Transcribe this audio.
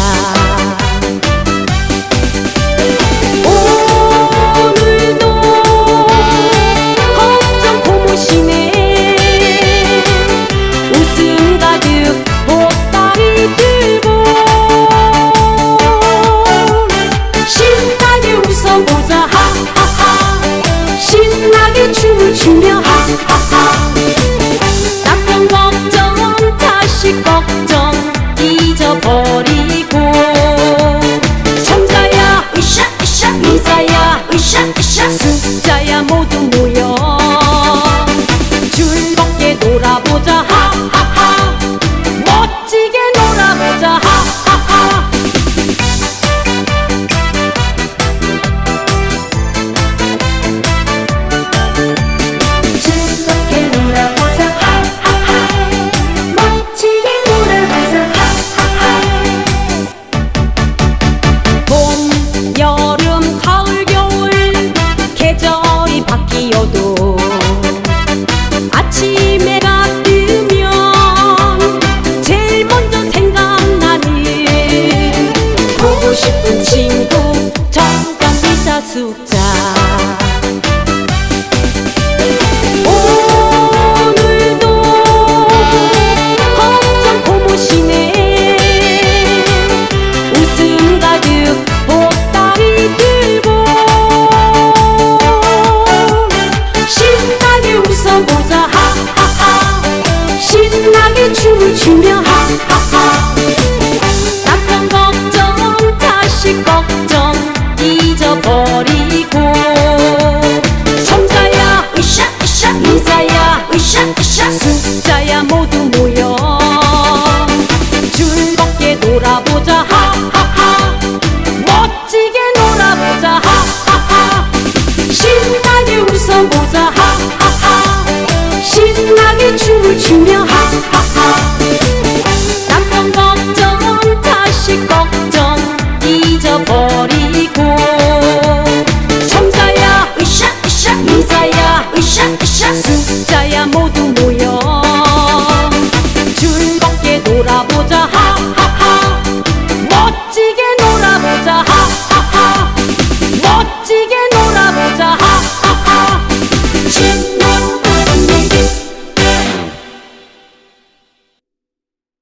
già 싶은 친구 정 의사야 으쌰으쌰. 숫자야 모두 모여. 즐겁게 놀아보자. 하하하. 멋지게 놀아보자. 하하하. 신나게 웃어보자. 하하하. 신나게 춤을 추며.